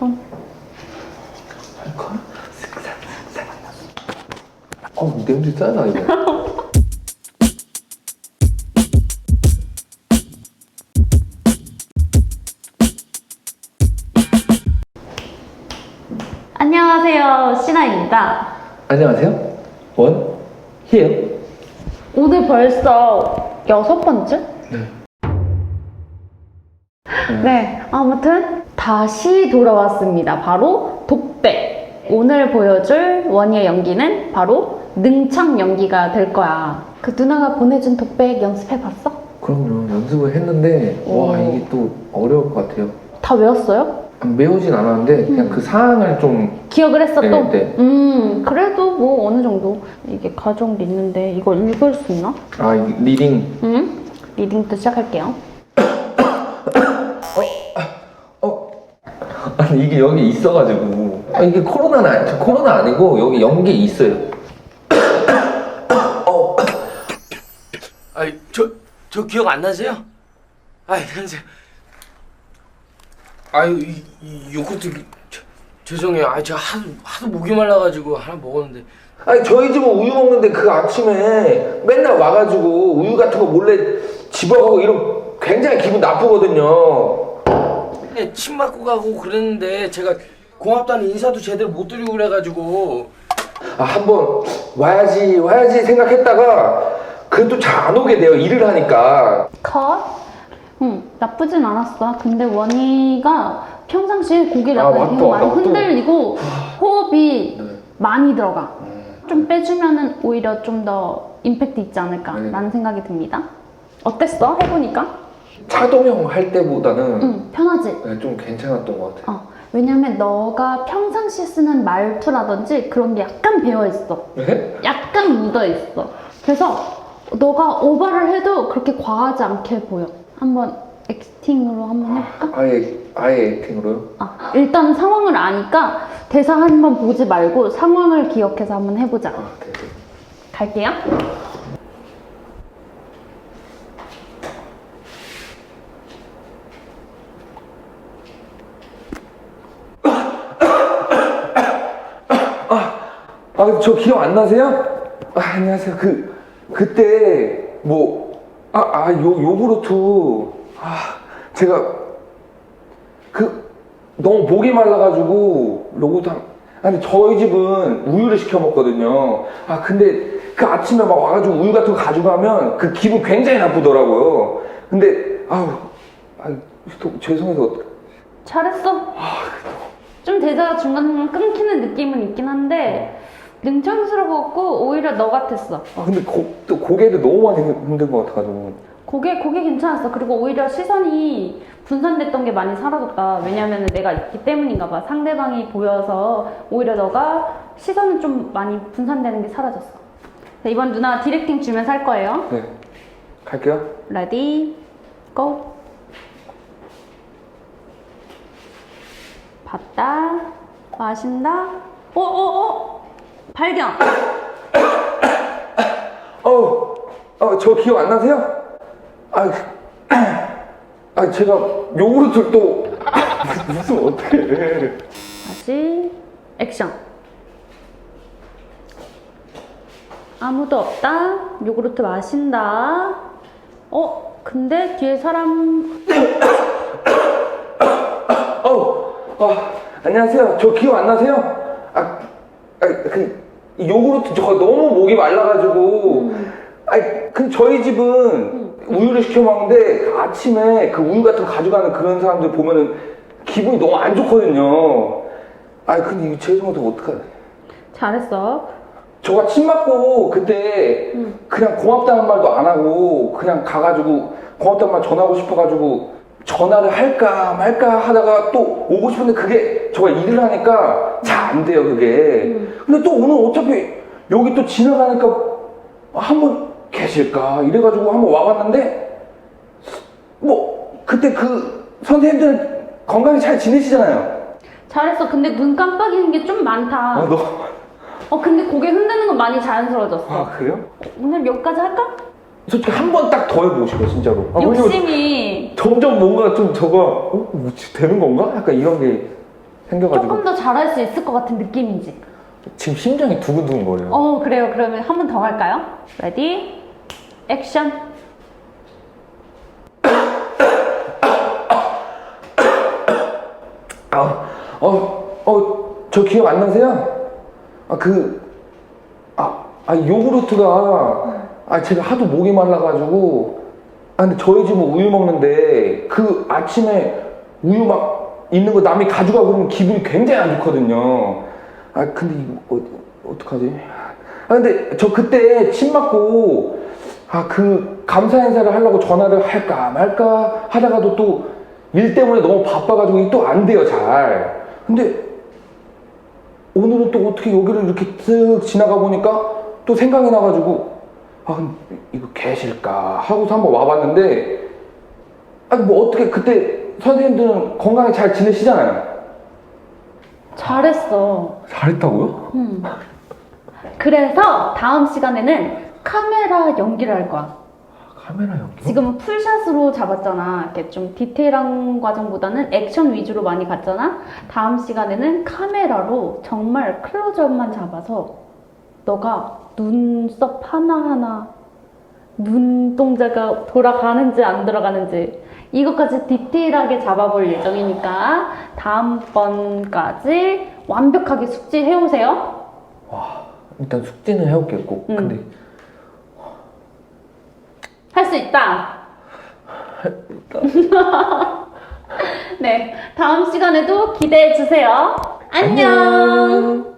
손. 알콜? 어 냄새 짜다 이거 안녕하세요. 신아입니다. 안녕하세요 원 히에요 오늘 벌써 여섯 번째? 네. 네, 아무튼 다시 돌아왔습니다. 바로 독백. 오늘 보여줄 원희의 연기는 바로 능창 연기가 될 거야. 그 누나가 보내준 독백 연습해봤어? 그럼요 연습을 했는데 와 오. 이게 또 어려울 것 같아요 다 외웠어요? 안 배우진 않았는데 그냥 음. 그 상황을 좀 기억을 했어 네, 또? 네. 음, 그래도 뭐 어느 정도. 이게 가정도 있는데 이걸 읽을 수 있나? 아, 이 리딩 음? 리딩부터 시작할게요. 어 아니 이게 여기 있어가지고. 아, 이게 코로나는 아니, 저 코로나 아니고 여기 연기 있어요. 어. 아이 저, 저 기억 안 나세요? 아이 선생 아유 이, 이 요거트 저, 죄송해요. 아 제가 하도 하도 목이 말라가지고 하나 먹었는데. 아니 저희 집은 우유 먹는데 그 아침에 맨날 와가지고 우유 같은 거 몰래 집어가고 이런 굉장히 기분 나쁘거든요. 근데 침 맞고 가고 그랬는데 제가 고맙다는 인사도 제대로 못 드리고 그래가지고 아 한번 와야지 와야지 생각했다가 그래도 잘 안 오게 돼요 일을 하니까. 컷? 응, 나쁘진 않았어. 근데 원희가 평상시에 고기를 아, 약간 맞다, 계속 많이. 흔들리고 호흡이 네. 많이 들어가. 좀 빼주면은 오히려 좀 더 임팩트 있지 않을까 네. 라는 생각이 듭니다. 어땠어? 해보니까? 차동형 할 때보다는 응, 편하지? 네, 좀 괜찮았던 것 같아요. 어, 왜냐면 너가 평상시에 쓰는 말투라든지 그런 게 약간 배어 있어. 네? 약간 묻어 있어. 그래서 너가 오버를 해도 그렇게 과하지 않게 보여. 한번 액팅으로 한번 해볼까? 아예 아예 액팅으로요? 아, 일단 상황을 아니까 대사 한번 보지 말고 상황을 기억해서 한번 해보자. 아 네. 네. 갈게요. 아, 저 기억 안 나세요? 아, 안녕하세요. 그, 그때, 뭐, 아, 아, 요, 요구르트. 아, 제가, 그, 너무 목이 말라가지고, 요구르트 한, 아니, 저희 집은 우유를 시켜 먹거든요. 아, 근데 그 아침에 막 와가지고 우유 같은 거 가져가면 그 기분 굉장히 나쁘더라고요. 근데, 아우, 아, 또 죄송해서, 어떡- 잘했어. 좀 대사가 중간중간 끊기는 느낌은 있긴 한데 능청스러웠고 오히려 너 같았어. 아, 근데 고, 또 고개를 너무 많이 힘든 것 같아가지고. 고개 고개 괜찮았어. 그리고 오히려 시선이 분산됐던 게 많이 사라졌다. 왜냐면 내가 있기 때문인가 봐. 상대방이 보여서 오히려 너가 시선은 좀 많이 분산되는 게 사라졌어. 자, 이번 누나 디렉팅 주면서 할 거예요. 네. 갈게요. 레디 고. 봤다. 마신다. 오, 오, 오. 발견. 어, 어, 저 기억 안 나세요? 아, 아, 제가 요구르트를 또 무슨 어떻게? 다시 액션. 아무도 없다. 요구르트 마신다. 어, 근데 뒤에 사람 어, 아, 안녕하세요. 저 기억 안 나세요? 아, 아, 그 요구르트 저 너무 목이 말라가지고. 아, 그 저희 집은 우유를 시켜 먹는데 그 아침에 그 우유 같은 거 가져가는 그런 사람들 보면은 기분이 너무 안 좋거든요. 아, 근데 이거 죄송해서 어떡하지? 잘했어. 저가 침 맞고 그때 그냥 고맙다는 말도 안 하고 그냥 가가지고 고맙다는 말 전하고 싶어가지고 전화를 할까 말까 하다가 또 오고 싶은데 그게 저가 일을 하니까 잘 안 돼요 그게 근데 또 오늘 어차피 여기 또 지나가니까 한번 계실까 이래가지고 한번 와봤는데 뭐 그때 그 선생님들 건강히 잘 지내시잖아요 잘했어. 근데 눈 깜빡이는 게 좀 많다. 아, 너, 어, 근데 고개 흔드는 건 많이 자연스러워졌어. 아 그래요? 오늘 몇 가지 할까? 솔직히 한 번 딱 더 해보고 싶어요 진짜로 아, 왜냐면 욕심이 점점 뭔가 좀 저가 어? 뭐 되는 건가? 약간 이런 게 생겨가지고 조금 더 잘할 수 있을 것 같은 느낌이지. 지금 심장이 두근두근 거려요. 어, 그래요. 그러면 한 번 더 할까요? 레디, 액션. 아, 어, 어, 저 기억 안 나세요? 아, 그, 아, 아, 요구르트가, 아, 제가 하도 목이 말라가지고, 아, 근데 저희 집은 우유 먹는데, 그 아침에 우유 막 있는 거 남이 가져가 그러면 기분이 굉장히 안 좋거든요. 아, 근데 이거, 어, 어떡하지? 아, 근데 저 그때 침 맞고, 아, 그 감사 인사를 하려고 전화를 할까 말까 하다가도 또 일 때문에 너무 바빠가지고 또 안 돼요, 잘. 근데 오늘은 또 어떻게 여기를 이렇게 쓱 지나가 보니까 또 생각이 나가지고 아, 이거 계실까 하고서 한번 와봤는데 아, 뭐 어떻게 그때 선생님들은 건강히 잘 지내시잖아요. 잘했어. 잘했다고요? 음. 그래서 다음 시간에는 카메라 연기를 할 거야. 카메라 연기? 지금은 풀샷으로 잡았잖아. 이렇게 좀 디테일한 과정보다는 액션 위주로 많이 갔잖아. 다음 시간에는 카메라로 정말 클로즈업만 잡아서 너가 눈썹 하나하나 눈동자가 돌아가는지 안 돌아가는지 이것까지 디테일하게 잡아볼 예정이니까 다음번까지 완벽하게 숙지해 오세요. 일단 숙제는 해올게요 꼭. 음. 근데 할 수 있다. 네, 다음 시간에도 기대해 주세요. 안녕.